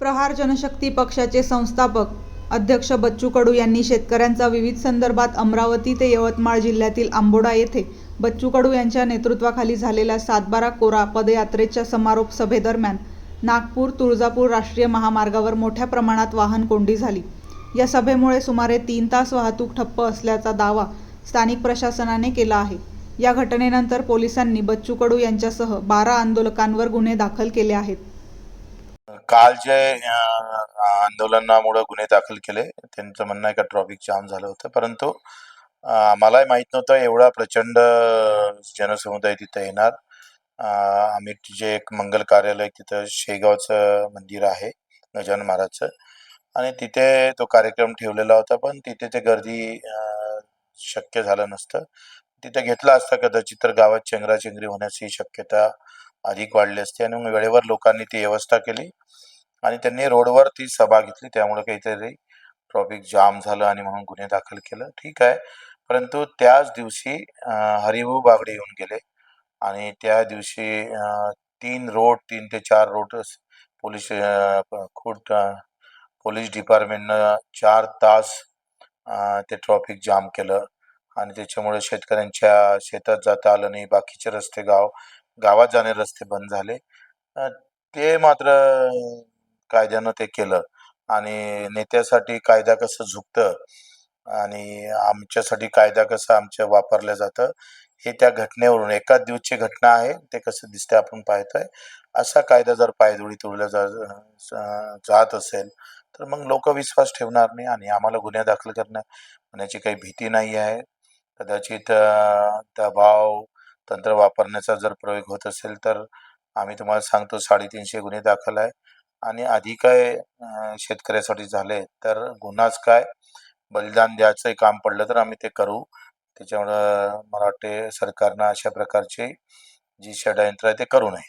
प्रहार जनशक्ती पक्षाचे संस्थापक अध्यक्ष बच्चू कडू यांनी शेतकऱ्यांचा विविध संदर्भात अमरावती ते यवतमाळ जिल्ह्यातील आंबोडा येथे बच्चू कडू यांच्या नेतृत्वाखाली झालेल्या सातबारा कोरा पदयात्रेच्या समारोप सभेदरम्यान नागपूर तुळजापूर राष्ट्रीय महामार्गावर मोठ्या प्रमाणात वाहन कोंडी झाली. या सभेमुळे सुमारे तीन तास वाहतूक ठप्प असल्याचा दावा स्थानिक प्रशासनाने केला आहे. या घटनेनंतर पोलिसांनी बच्चू कडू यांच्यासह बारा आंदोलकांवर गुन्हे दाखल केले आहेत. काल जे आंदोलनामुळे गुन्हे दाखल केले त्यांचं म्हणणं आहे का ट्रॉफिक जाम झालं होतं. परंतु मलाही माहीत नव्हतं एवढा प्रचंड जनसमुदाय तिथं येणार. आम्ही जे एक मंगल कार्यालय तिथं शेगावचं मंदिर आहे गजानन महाराजचं. आणि तिथे तो कार्यक्रम ठेवलेला होता पण तिथे ते गर्दी शक्य झालं नसतं. तिथे घेतला असता कदाचित तर गावात चेंगराचेंगरी होण्याची शक्यता अधिक वाढली असते आणि मग वेळेवर लोकांनी ती व्यवस्था केली. आणि त्यांनी रोडवर ती सभा घेतली. त्यामुळे काहीतरी ट्रॉफिक जाम झालं आणि म्हणून गुन्हे दाखल केलं. ठीक आहे. परंतु त्याच दिवशी हरिभाऊ बागडे येऊन गेले आणि त्या दिवशी तीन रोड तीन ते चार रोड पोलीस खुर्द पोलीस डिपार्टमेंटनं चार तास ते ट्रॉफिक जाम केलं. आणि त्याच्यामुळे शेतकऱ्यांच्या शेतात जाता आलं नाही. बाकीचे रस्ते गाव गावात जाणे रस्ते बंद झाले. ते मात्र कायद्यानं ते केलं. आणि नेत्यासाठी कायदा कसं झुकतं आणि आमच्यासाठी कायदा कसं आमच्या वापरलं जातं हे त्या घटनेवरून एकाच दिवसची घटना आहे ते कसं दिसते आपण पाहतोय. असा कायदा जर पायदोळी तोडला जा जात असेल तर मग लोक विश्वास ठेवणार नाही आणि आम्हाला गुन्हे दाखल करणं होण्याची काही भीती नाही आहे. कदाचित दबाव तंत्र वापरण्याचा जर प्रयोग होत असेल तर आम्ही तुम्हाला सांगतो साडेतीनशे गुन्हे दाखल आहे. आणि आधी काय शेतकऱ्यासाठी झाले तर गुन्हाच काय? बलिदान द्यायचं काम पडलं तर आम्ही ते करू. त्याच्यामुळं मला वाटते सरकारनं अशा प्रकारची जी षडयंत्र आहे ते करू नये.